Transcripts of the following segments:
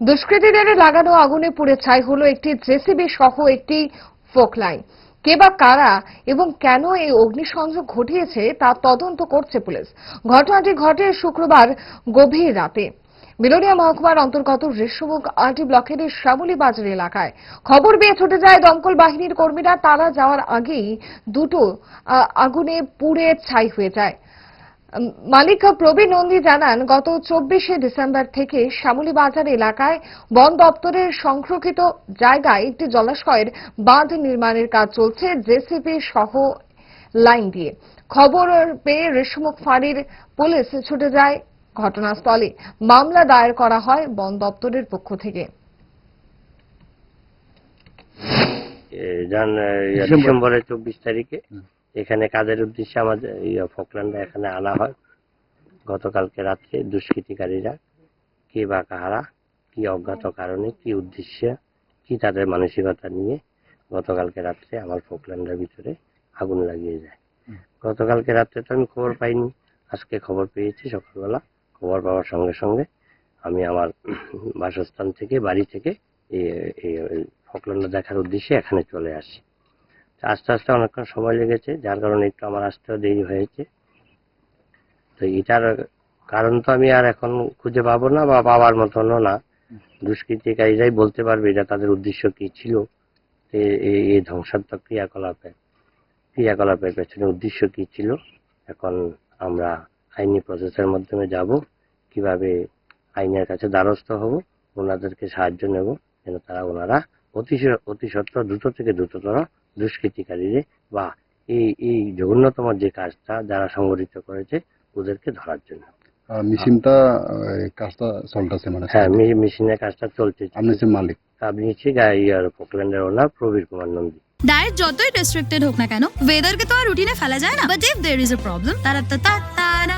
দুষ্কৃতীদের লাগানো আগুনে পুড়ে ছাই হলো একটি জেসিবি সহ একটি ফোক লাইন কে বা কারা এবং কেন এই অগ্নিসংযোগ ঘটিয়েছে তা তদন্ত করছে পুলিশ। ঘটনাটি ঘটে শুক্রবার গভীর রাতে। বিলোনিয়া মহকুমার অন্তর্গত ঋষ্যমুখ আরটি ব্লকের শ্যামলী বাজার এলাকায়। খবর পেয়ে ছুটে যায় দমকল বাহিনীর কর্মীরা। তারা যাওয়ার আগেই দুটো আগুনে পুড়ে ছাই হয়ে যায়। মালিক প্রবীণ নন্দী জানান গত চব্বিশে ডিসেম্বর থেকে শ্যামলী বাজার এলাকায় বন দপ্তরের সংরক্ষিত জায়গায় একটি জলাশয়ের বাঁধ নির্মাণের কাজ চলছে জেসিপি সহ লাইন দিয়ে। খবর পেয়ে রেশমুখ ফাঁড়ির পুলিশ ছুটে যায় ঘটনাস্থলে। মামলা দায়ের করা হয় বন দপ্তরের পক্ষ থেকে। ডিসেম্বরের চব্বিশ তারিখে? এখানে কাজের উদ্দেশ্যে আমাদের ফকল্যান্ডে এখানে আনা হয়। গতকালকে রাত্রে দুষ্কৃতিকারীরা কে বা কাহারা কি অজ্ঞাত কারণে, কি উদ্দেশ্যে, কি তাদের মানসিকতা নিয়ে গতকালকে রাত্রে আমার ফকল্যান্ডের ভিতরে আগুন লাগিয়ে যায় গতকালকে রাত্রে তো আমি খবর পাইনি, আজকে খবর পেয়েছি সকালবেলা, খবর পাওয়ার সঙ্গে সঙ্গে আমি আমার বাসস্থান থেকে, বাড়ি থেকে এই- ফকল্যান্ড দেখার উদ্দেশ্যে এখানে চলে আসি। আস্তে আস্তে অনেকক্ষণ সময় লেগেছে, যার কারণে একটু আমার আসতেও দেরি হয়েছে। তো এটার কারণ তো আমি আর এখন খুঁজে পাবো না বা পাওয়ার মতনও না। দুষ্কৃতিকারীরাই বলতে পারবে এটা তাদের উদ্দেশ্য কি ছিল এই ধ্বংসাত্মক ক্রিয়াকলাপে, ক্রিয়াকলাপের পেছনে উদ্দেশ্য কি ছিল। এখন আমরা আইনি প্রসেসের মাধ্যমে যাব, কীভাবে আইনের কাছে দ্বারস্থ হব, ওনাদেরকে সাহায্য নেব, যেন তারা ওনারা অতি অতি সত্ত্বর দ্রুত থেকে দ্রুততর দুষ্কৃতিকারীরে বা এই এই জঘন্যতম যে কাজটা যারা সংগঠিত করেছে ওদেরকে ধরার জন্য। মেশিনটা কাজটা চলতেছে মানে? হ্যাঁ মেশিনের কাজটা চলছে। আপনি হচ্ছে মালিক। আপনি হচ্ছে ইয়ার ফোকল্যান্ডের ওনার প্রবীর কুমার নন্দী। ডায়েট যতই রেস্ট্রিক্টেড হোক না কেন ওয়েদারকে তো আর রুটিনে ফেলা যায় না। But if there is a problem তারা তা তা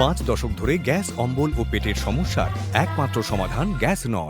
পাঁচ দশক ধরে গ্যাস অম্বল ও পেটের সমস্যার একমাত্র সমাধান গ্যাস নল।